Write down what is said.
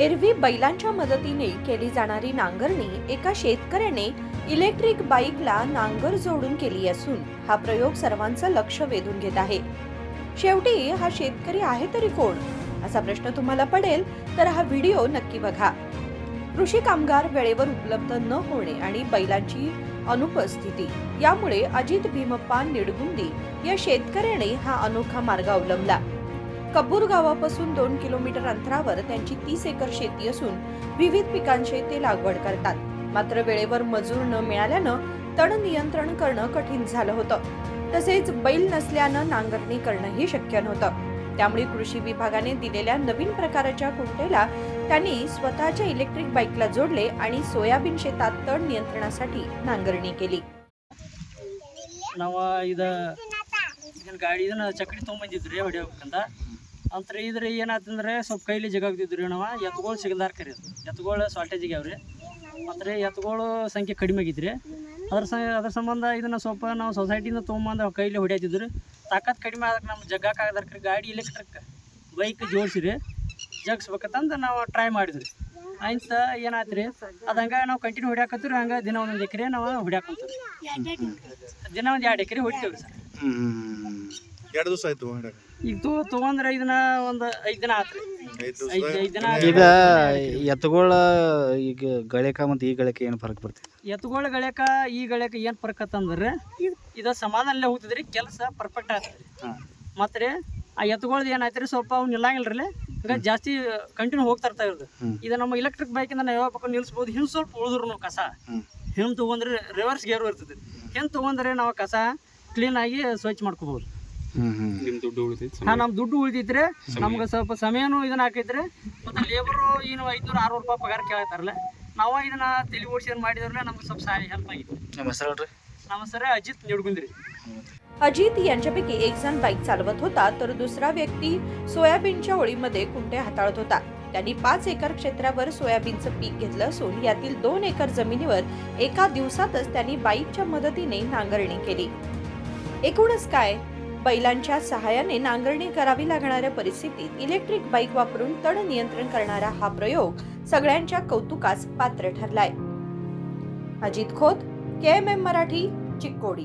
एरवी बैलांच्या मदतीने केली जाणारी नांगरणी एका शेतकऱ्याने इलेक्ट्रिक बाईकला नांगर जोडून केली असून हा प्रयोग सर्वांचं लक्ष वेधून घेत आहे. शेवटी हा शेतकरी आहे तरी कोण? असा प्रश्न तुम्हाला पडेल तर हा व्हिडिओ नक्की बघा. कृषी कामगार वेळेवर उपलब्ध न होणे आणि बैलांची अनुपस्थिती यामुळे अजित भीमप्पा निडगुंदी या शेतकऱ्याने हा अनोखा मार्ग अवलंबला. कबूर गावापासून दोन किलोमीटर अंतरावर त्यांची तीस एकर शेती असून विविध पिकांचे ते लागवड करतात. मात्र वेळेवर मजूर न मिळाल्यानं तण नियंत्रण करणं कठीण झालं होतं. तसेच बैल नसल्यानं नांगरणी करणंही शक्य नव्हतं. त्यामुळे कृषी विभागाने दिलेल्या नवीन प्रकाराच्या कुंटेला त्यांनी स्वतःच्या इलेक्ट्रिक बाईकला जोडले आणि सोयाबीन शेतात तण नियंत्रणासाठी नांगरणी केली. ಇದನ್ನ ಗಾಡಿ ಇದನ್ನ ಚಕ್ಡಿ ತೊಗೊಂಬಂದಿದ್ರಿ ಹೊಡಿಬೇಕಂತ. ಅಂತರ ಇದ್ರೆ ಏನಾಯ್ತಂದ್ರೆ ಸ್ವಲ್ಪ ಕೈಲಿ ಜಗಾಗ್ತಿದ್ರಿ ನಾವು ಎತ್ತುಗಳು ಸಿಗಲಾರ ಕರಿ ಎತ್ತುಗಳು ಶಾರ್ಟೇಜ್ ಆಗ್ಯಾವ್ರಿ ಮತ್ತು ಎತ್ತುಗಳು ಸಂಖ್ಯೆ ಕಡಿಮೆ ಆಗಿದ್ರಿ. ಅದ್ರ ಸ, ಅದ್ರ ಸಂಬಂಧ ಇದನ್ನ ಸ್ವಲ್ಪ ನಾವು ಸೊಸೈಟಿಯಿಂದ ತೊಗೊಂಬಂದು ಕೈಲಿ ಹೊಡಿಯತಿದ್ರು. ತಾಕತ್ ಕಡಿಮೆ ಆದಕ್ಕೆ ನಮ್ಗೆ ಜಗ್ಗಾಕಾಗದಾರ ಕರಿ ಗಾಡಿ ಎಲೆಕ್ಟ್ರಿಕ್ ಬೈಕ್ ಜೋಡಿಸಿರಿ. ಜಗ್ಸ್ಬೇಕಂತಂದು ನಾವು ಟ್ರೈ ಮಾಡಿದ್ರಿ ಅಂತ ಏನಾಯ್ತು ರೀ ಅದು ಹಂಗೆ ನಾವು ಕಂಟಿನ್ಯೂ ಹೊಡ್ಯಾಕತ್ತೀವಿ ಹಂಗೆ ದಿನ ಒಂದೊಂದು ಎಕರೆ ನಾವು ಹೊಡ್ಯಾಕಂತೀವಿ ದಿನ ಒಂದು ಎರಡು ಎಕರೆ ಹೊಡಿತೇವೆ ಸರ್. ಎರಡು ದಿವಸ ಆಯ್ತು ಇದು ಈಗ ತೂ ದಿನ ಇದನ್ನ ಒಂದು ಐದು ದಿನ ಆತ್ರಿ. ಇದ ಐದು ದಿನ ಈಗ ಎತ್ತುಗಳ ಈಗ ಗಳಿಕ ಮತ್ತು ಈ ಗಳಿಕೆ ಏನು ಫರಕ್ ಬರ್ತೈತಿ? ಎತ್ತುಗಳ ಗಳಕ ಈ ಗಳಕ ಏನು ಫರ್ಕ್ ಅಂತಂದ್ರೆ ಇದು ಸಮಾಧಾನಲ್ಲೇ ಹೋಗ್ತಿದ್ರಿ ಕೆಲಸ ಪರ್ಫೆಕ್ಟ್ ಆಗ್ತದೆ ಹಾಂ. ಮತ್ತೆ ರೀ ಆ ಎತ್ತುಗಳ್ದು ಏನಾಯ್ತು ರೀ ಸ್ವಲ್ಪ ಅವ್ನು ನಿಲ್ಲಂಗಿಲ್ಲ ಈಗ ಜಾಸ್ತಿ ಕಂಟಿನ್ಯೂ ಹೋಗ್ತಾ ಇರ್ತಾ ಇರೋದು. ಹ್ಮ್. ಇದು ನಮ್ಮ ಎಲೆಕ್ಟ್ರಿಕ್ ಬೈಕಿಂದ ನಾವು ಯಾವಾಗ ಪಕ್ಕ ನಿಲ್ಲಿಸ್ಬೋದು ಹಿಂಗೆ ಸ್ವಲ್ಪ ಉಳಿದ್ರು ಕಸ. ಹಿಂ ತಗೊಂಡ್ರೆ ತೊಗೊಂಡ್ರೆ ರಿವರ್ಸ್ ಗೇರು ಇರ್ತದೆ. ಹಿಂಗೆ ತೊಗೊಂಡ್ರೆ ನಾವು ಕಸ ಕ್ಲೀನಾಗಿ ಸ್ವಚ್ಛ ಮಾಡ್ಕೋಬೋದು ಹ್ಞೂ ಹ್ಞೂ ಹಾಂ ನಮ್ಮ ದುಡ್ಡು ಉಳಿತೈತ್ರಿ ನಮ್ಗೆ ಸ್ವಲ್ಪ ಸಮಯನೂ ಇದನ್ನ ಹಾಕೈತ್ರಿ ಮತ್ತು ಲೇಬರು ಏನು ಐದುನೂರು ಆರುನೂರು ರೂಪಾಯಿ ಪಗಾರ ಕೇಳ್ತಾರಲ್ಲ ನಾವು ಇದನ್ನ ತಲೆ ಓಡಿಸಿ ಮಾಡಿದ್ರೆ ನಮ್ಗೆ ಸ್ವಲ್ಪ ಸಾರಿ ಹೆಲ್ಪ್ ಆಗಿತ್ತು ನಿಮ್ಮ ಹೆಸರು ಹೇಳ್ರಿ ನಮ್ಮ ಸರ ಅಜಿತ್ ನಿಡ್ಗುಂದ್ರಿ अजित यांच्यापैकी एक जण बाईक चालवत होता तर दुसरा व्यक्ती सोयाबीनच्या ओळीमध्ये कुंटे हाताळत होता त्यांनी पाच एकर क्षेत्रावर सोयाबीनचं पीक घेतलं असून यातील दोन एकर जमिनीवर एका दिवसातच त्यांनी बाईकच्या मदतीने नांगरणी केली एकूणच काय? बैलांच्या सहाय्याने नांगरणी करावी लागणाऱ्या परिस्थितीत इलेक्ट्रिक बाईक वापरून तण नियंत्रण करणारा हा प्रयोग सगळ्यांच्या कौतुकास पात्र ठरलाय. Ajit Khot K M M Marathi Chikkodi.